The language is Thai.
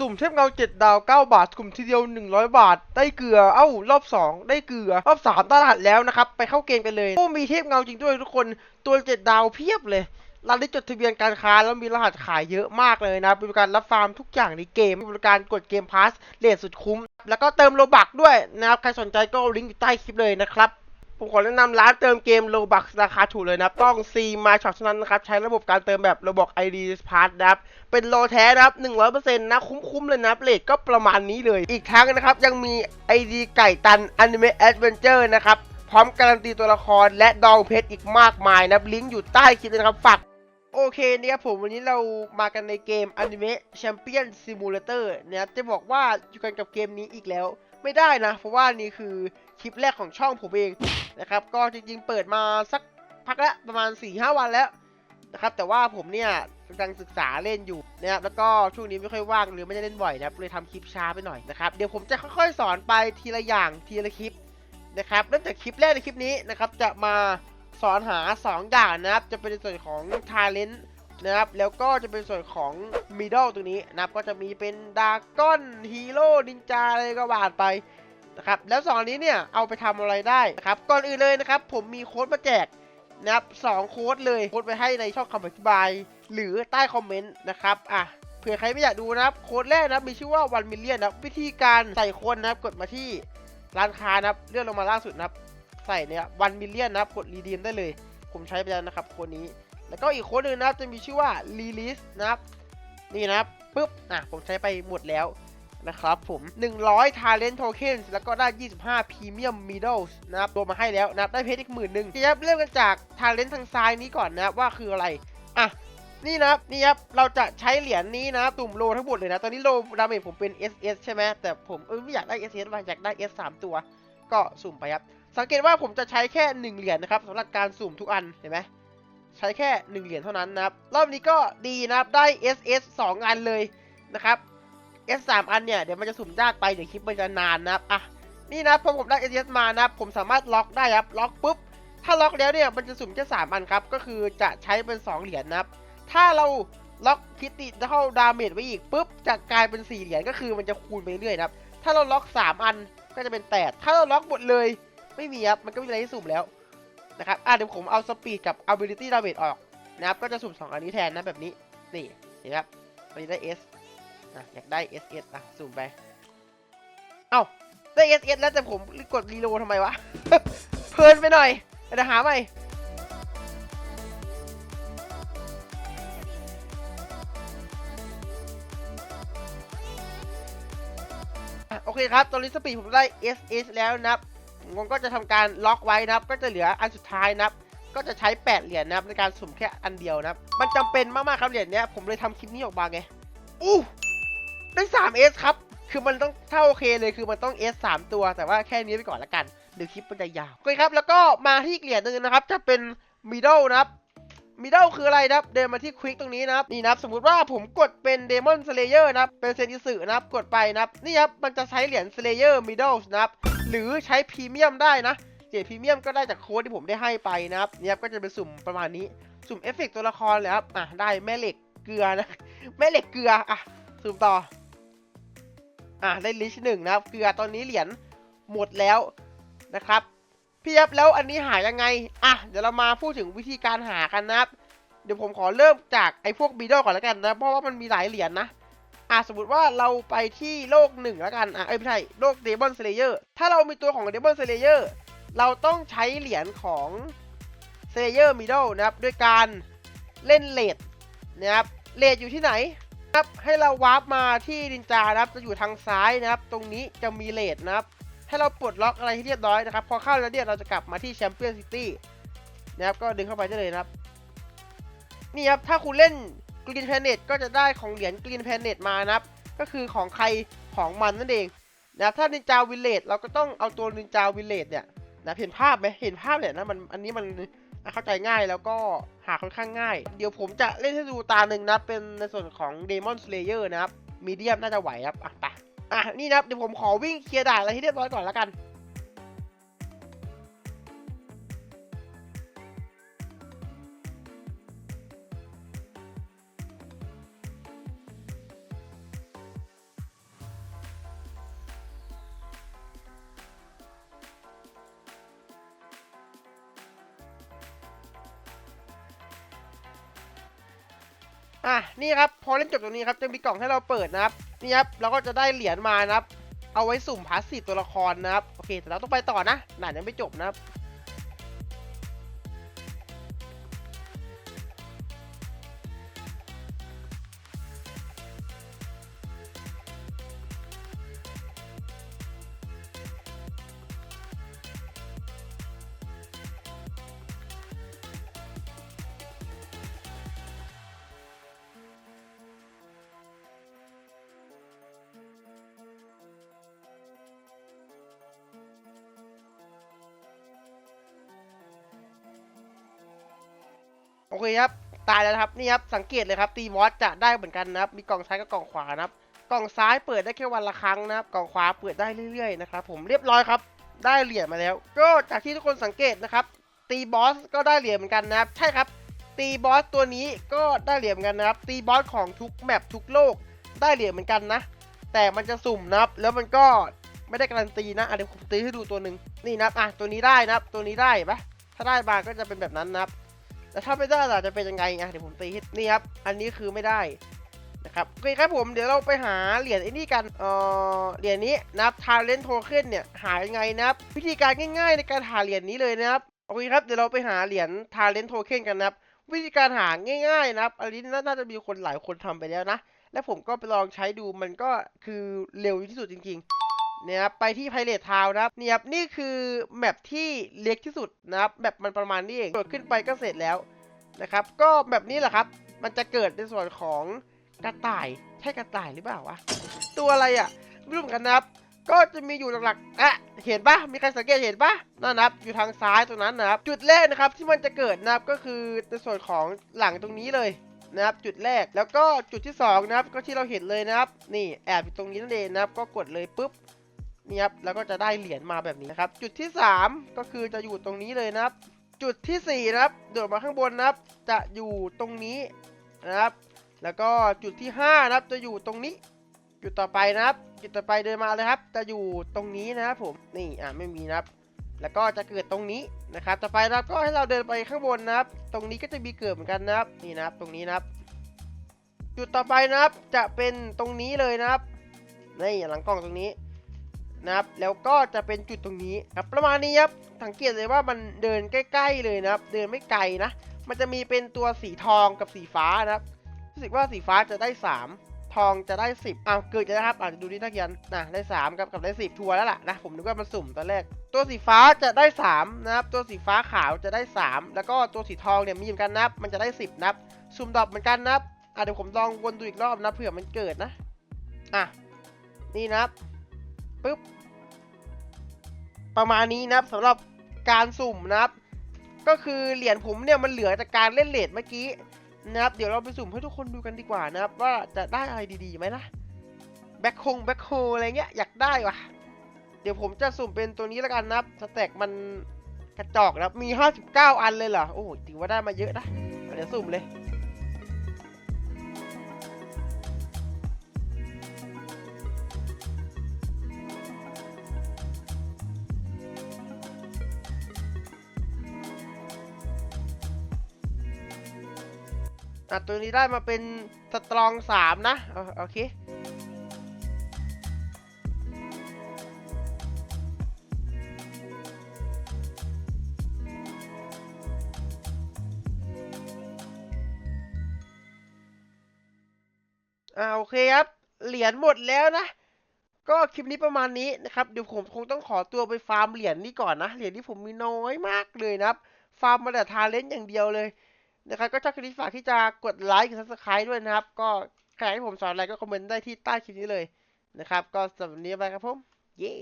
สุ่มเทพเงาเจ็ดดาวเก้าบาท กลุ่มทีเดียวหนึ่งร้อยบาท ได้เกลือ เอ้า รอบสองได้เกลือ รอบสามได้รหัสแล้วนะครับ ไปเข้าเกมกันเลยโอ้มีเทพเงาจริงด้วยทุกคน ตัวเจ็ดดาวเพียบเลยร้านได้จดทะเบียนการค้าแล้วมีรหัสขายเยอะมากเลยนะบริการรับฟาร์มทุกอย่างในเกมบริการกดเกมพาสเลทสุดคุ้ม แล้วก็เติมโลบักด้วยนะครับ ใครสนใจก็ลิงก์อยู่ใต้คลิปเลยนะครับ ผมขอแนะนำร้านเติมเกมโลบักราคาถูกเลยนะต้อง C My Shop เท่านั้นนะครับใช้ระบบการเติมแบบระบบ ID Pass นะครับเป็นโลแท้นะครับ 100%นะคุ้มๆเลยนะเลทก็ประมาณนี้เลย อีกทั้งนะครับยังมี ID ไก่ตัน Anime Adventure นะครับพร้อมการันตีตัวละครและดองเพชรอีกมากมายนะลิงก์อยู่ใต้คลิปเลยนะครับฝากโอเคเนี่ยครับผมวันนี้เรามากันในเกม Anime Champion Simulator นะครับจะบอกว่าอยู่กันกับเกมนี้อีกแล้ว ไม่ได้นะ เพราะว่านี่คือ คลิปแรกของช่องผมเองนะครับ ก็จริงๆ เปิดมาสักพักแล้วประมาณ 4-5 วันแล้วนะครับแต่ว่าผมเนี่ยกำลังศึกษาเล่นอยู่นะครับแล้วก็ช่วงนี้ไม่ค่อยว่างหรือไม่ได้เล่นบ่อยนะครับเลยทำคลิปช้าไปหน่อยนะครับเดี๋ยวผมจะค่อยๆ สอนไปทีละอย่างทีละคลิปนะครับเริ่มจากคลิปแรกในคลิปนี้นะครับจะมาสอนหา 2 อย่างนะครับ จะเป็นในส่วนของ Talent นะครับแล้วก็จะเป็นส่วนของ Middle ตรงนี้นะครับก็จะมีเป็นดาก้อนฮีโร่นินจาอะไรก็ว่าไป นะครับแล้วสองอันนี้เนี่ยเอาไปทำอะไรได้นะครับก่อนอื่นเลยนะครับผมมีโค้ดมาแจกนะครับสองโค้ดเลยโค้ดไปให้ในช่องคำอธิบาย หรือใต้คอมเมนต์นะครับอะเผื่อใครไม่อยากดูนะครับโค้ดแรกนะมีชื่อว่า1 million นะวิธีการใส่โค้ดนะครับกดมาที่ร้านค้านะครับเลื่อนลงมาล่าสุดนะครับใส่เนี่ย1 million นะครับกดรีดีมได้เลย ผมใช้ไปแล้วนะครับโค้ดนี้ แล้วก็อีกโค้ดหนึ่งนะครับจะมีชื่อว่า release นะครับนี่นะครับปุ๊บอะผมใช้ไปหมดแล้ว นะครับผม 100 talent tokens แล้วก็ได้ 25 premium medals นะครับตัวมาให้แล้วนะครับได้เพชรอีกหมื่นหนึ่งนะครับเริ่มกันจาก talent ทางซ้ายนี้ก่อนนะว่าคืออะไร อะนี่นะนี่ครับ เราจะใช้เหรียญนี้นะตุ่มโลทั้งหมดเลยนะ ตอนนี้โลดาเมจผมเป็น SS ใช่ไหมแต่ผมเออไม่อยากได้ SS มาอยากได้ S 3ตัว ก็สุ่มไปครับ สังเกตว่าผมจะใช้แค่ 1 เหรียญนะครับสำหรับการสุ่มทุกอัน เห็นไหมใช้แค่ 1 เหรียญเท่านั้นนะครับ รอบนี้ก็ดีนะครับ ได้ SS 2 อันเลยนะครับ S 3 อันเนี่ยเดี๋ยวมันจะสุ่มยากไปเดี๋ยวคลิปมันจะนานนะครับอะนี่นะพอผมได้ SS มานะผมสามารถล็อกได้ครับล็อกปุ๊บถ้าล็อกแล้วเนี่ยมันจะสุ่มแค่3อันครับก็คือจะใช้เป็น 2 เหรียญนะครับถ้าเราล็อกคิดติดเท่าดาเมจไว้อีกปุ๊บจะกลายเป็น4เหรียญก็คือมันจะคูณไปเรื่อยนะครับถ้าเราล็อก 3 อันก็จะเป็น8ถ้าเราล็อกหมดเลยไม่มีครับมันก็ไม่มีอะไรให้สุ่มแล้วนะครับอะเดี๋ยวผมเอาสปีดกับ ability damage ออกนะครับก็จะสุ่ม 2 อันนี้แทนนะแบบนี้นี่เห็นไหมครับอันนี้ได้ S อะอยากได้ SS อะสุ่มไป เอ้าได้ SS แล้วแต่ผมกดรีโลทำไมวะ เพลินไปหน่อยเดี๋ยวหาใหม่โอเคครับ ตอนนี้สปีดผมได้ SS แล้วนะครับผมก็จะทำการล็อกไว้นะครับ ก็จะเหลืออันสุดท้ายนะครับ ก็จะใช้ 8 เหรียญนะครับในการสุ่มแค่อันเดียวนะครับ มันจำเป็นมากๆครับเหรียญเนี้ยผมเลยทำคลิปนี้ออกมาไงอู้ ได้ 3S ครับ คือมันต้องถ้าโอเคเลยคือมันต้อง S 3ตัวแต่ว่าแค่นี้ไปก่อนละกันเดี๋ยวคลิปมันจะยาวโอเคครับ แล้วก็มาที่เหรียญหนึงนะครับ จะเป็น middle นะครับ middle คืออะไรนะครับ เดินมาที่ควิกตรงนี้นะครับ นี่นะครับ สมมุติว่าผมกดเป็น demon slayer นะครับ เป็นเซนิสึนะครับ กดไปนะครับ นี่ครับ มันจะใช้เหรียญ slayer middle นะครับ หรือใช้พรีเมียมได้นะเจพรีเมียมก็ได้จากโค้ดที่ผมได้ให้ไปนะครับเนี่ยครับ ก็จะเป็นสุ่มประมาณนี้ สุ่มเอฟเฟกต์ตัวละครเลยครับ อะ ได้แม่เหล็กเกลือนะ แม่เหล็กเกลือ อะ สุ่มต่อ อะได้ลิชหนึ่งนะครับเกลือตอนนี้เหรียญหมดแล้วนะครับพี่ยับแล้วอันนี้หายังไงอะเดี๋ยวเรามาพูดถึงวิธีการหากันนะครับ เดี๋ยวผมขอเริ่มจากไอ้พวกบีดอก่อนแล้วกันนะ เพราะว่ามันมีหลายเหรียญนะอะสมมติว่าเราไปที่โลกหนึ่งแล้วกันอะเอ้ยไม่ใช่โลกเดมอนสเลเยอร์ถ้าเรามีตัวของเดมอนสเลเยอร์เราต้องใช้เหรียญของเซเยอร์มิด l นะครับด้วยการเล่นเลดนะครับเลดอยู่ที่ไหน ครับให้เราวาร์ปมาที่ดินจานะครับจะอยู่ทางซ้ายนะครับ ตรงนี้จะมีเลดนะครับ ให้เราปลดล็อกอะไรที่เรียบร้อยนะครับ พอเข้าแล้วเนี่ยเราจะกลับมาที่แชมเปี้ยนซิตี้นะครับก็ดึงเข้าไปได้เลยนะครับ นี่ครับถ้าคุณเล่นกรีนแพนเน็ตก็จะได้ของเหรียญกรีนแพนเน็ตมานะครับ ก็คือของใครของมันนั่นเองนะครับถ้านินจาวิลเลจเราก็ต้องเอาตัวนินจาวิลเลจเนี่ยนะเห็นภาพไหมเห็นภาพเนี่ยนะมันอันนี้มัน เข้าใจง่ายแล้วก็หาค่อนข้างง่าย เดี๋ยวผมจะเล่นให้ดูตาหนึ่งนะ เป็นในส่วนของ Demon Slayer นะครับมีเดียมน่าจะไหวครับอะไปอะนี่นะครับเดี๋ยวผมขอวิ่งเคลียร์ด่านอะไรที่เรียบร้อยก่อนแล้วกัน อะนี่ครับพอเล่นจบตรงนี้ครับจะมีกล่องให้เราเปิดนะครับนี่ครับเราก็จะได้เหรียญมานะครับ เอาไว้สุ่มพาสซีฟตัวละครนะครับโอเค แต่เราต้องไปต่อนะหนายังไม่จบนะครับ เคครับตายแล้วครับนี่ครับสังเกตเลยครับตีบอสจะได้เหมือนกันนะครับมีกล่องซ้ายกับกล่องขวานะครับกล่องซ้ายเปิดได้แค่วันละครั้งนะครับกล่องขวาเปิดได้เรื่อยๆนะครับผมเรียบร้อยครับได้เหรียญมาแล้ว ก็จากที่ทุกคนสังเกตนะครับตีบอสก็ได้เหรียญเหมือนกันนะครับใช่ครับตีบอสตัวนี้ก็ได้เหรียญเหมือนกันนะครับตีบอสของทุกแมปทุกโลกได้เหรียญเหมือนกันนะ แต่มันจะสุ่มนะครับแล้วมันก็ไม่ได้การันตีนะเดี๋ยวผมตีให้ดูตัวหนึ่งนี่นะอะตัวนี้ได้นะครับตัวนี้ได้เห็นปะถ้าได้มาก็จะเป็นแบบนั้นนะครับ แต่ถ้าไม่ได้ล่ะจะเป็นยังไงไงเดี๋ยวผมตีให้นี่ครับ อันนี้คือไม่ได้นะครับโอเคครับผมเดี๋ยวเราไปหาเหรียญไอ้นี่กัน เอ่อ เหรียญนี้นะครับ talent token เนี่ยหายังไงนะครับ วิธีการง่ายๆในการหาเหรียญนี้เลยนะครับ โอเคครับ เดี๋ยวเราไปหาเหรียญ talent token กันนะครับ วิธีการหาง่ายๆนะครับ อันนี้น่าจะมีคนหลายคนทำไปแล้วนะ และผมก็ไปลองใช้ดูมันก็คือเร็วที่สุดจริง ๆ เนี่ยครับไปที่ Pirate Town นะครับนี่ครับนี่คือแมปที่เล็กที่สุดนะครับแมปมันประมาณนี้เองกดขึ้นไปก็เสร็จแล้วนะครับ ก็แบบนี้แหละครับ มันจะเกิดในส่วนของกระต่ายใช่กระต่ายหรือเปล่าวะตัวอะไรอะไม่รู้เหมือนกันนะครับ ก็จะมีอยู่หลักๆอะเห็นปะมีใครสังเกตเห็นปะนั่นนะครับ อยู่ทางซ้ายตรงนั้นนะครับ จุดแรกนะครับที่มันจะเกิดนะครับก็คือในส่วนของหลังตรงนี้เลยนะครับจุดแรกแล้วก็จุดที่สองนะครับก็ที่เราเห็นเลยนะครับ นี่แอบอยู่ตรงนี้นั่นเองนะครับ ก็กดเลยปุ๊บ นี่ครับแล้วก็จะได้เหรียญมาแบบนี้นะครับ จุดที่ 3 ก็คือจะอยู่ตรงนี้เลยนะครับ จุดทีสี่4นะครับโดดมาข้างบนนะครับ จะอยู่ตรงนี้นะครับ แล้วก็จุดที่5นะครับจะอยู่ตรงนี้ จุดต่อไปนะครับ จุดต่อไปเดินมาเลยครับ จะอยู่ตรงนี้นะครับผมนี่อ่าไม่มีนะครับ แล้วก็จะเกิดตรงนี้นะครับ ต่อไปนะครับก็ให้เราเดินไปข้างบนนะครับ ตรงนี้ก็จะมีเกิดเหมือนกันนะครับนี่นะครับ ตรงนี้นะครับ จุดต่อไปนะครับจะเป็นตรงนี้เลยนะครับนี่หลังกล้องตรงนี้ นะครับแล้วก็จะเป็นจุดตรงนี้ครับประมาณนี้ครับสังเกตเลยว่ามันเดินใกล้ ๆ เลยนะครับ เดินไม่ไกลนะ มันจะมีเป็นตัวสีทองกับสีฟ้านะครับรู้สึกว่าสีฟ้าจะได้ 3 ทองจะได้ 10อ้าวเกิดจะนะครับอ่านดูดินักเรียนนะได้3กับกับได้ 10 ทัวร์แล้วล่ะนะผมนึกว่ามันสุ่มตอนแรก ตัวสีฟ้าจะได้ 3 นะครับ ตัวสีฟ้าขาวจะได้ 3 แล้วก็ตัวสีทองเนี่ยมีเหมือนกันนะครับ มันจะได้ 10 นับสุ่มดอกเหมือนกันนะครับอะเดี๋ยวผมลองวนดูอีกรอบนะเผื่อมันเกิดนะอะนี่นะครับ ปึ๊บ ประมาณนี้นะครับสำหรับการสุ่มนะครับ ก็คือเหรียญผมเนี่ยมันเหลือจากการเล่นเลทเมื่อกี้นะครับ เดี๋ยวเราไปสุ่มให้ทุกคนดูกันดีกว่านะครับ ว่าจะได้อะไรดีๆไหมนะแบ็คคงแบ็คโฮอะไรเงี้ยอยากได้ว่ะ เดี๋ยวผมจะสุ่มเป็นตัวนี้แล้วกันนะครับสแต็กมันกระจอกนะครับมี 59 อันเลยเหรอ โอ้โหถือว่าได้มาเยอะนะ เดี๋ยวสุ่มเลย อะตัวนี้ได้มาเป็นสตรองสามนะเอโอเคอ่าโอเคครับ เหรียญหมดแล้วนะ ก็คลิปนี้ประมาณนี้นะครับ เดี๋ยวผมคงต้องขอตัวไปฟาร์มเหรียญนี้ก่อนนะ เหรียญที่ผมมีน้อยมากเลยนะครับ ฟาร์มมาแต่ทาเลนต์อย่างเดียวเลย นะครับก็ชอบคลิปนี้ฝากที่จะกดไลค์กดซับสไครต์ด้วยนะครับ ก็ใครให้ผมสอนอะไรก็คอมเมนต์ได้ที่ใต้คลิปนี้เลยนะครับ ก็สำหรับวันนี้ไปครับผม เย้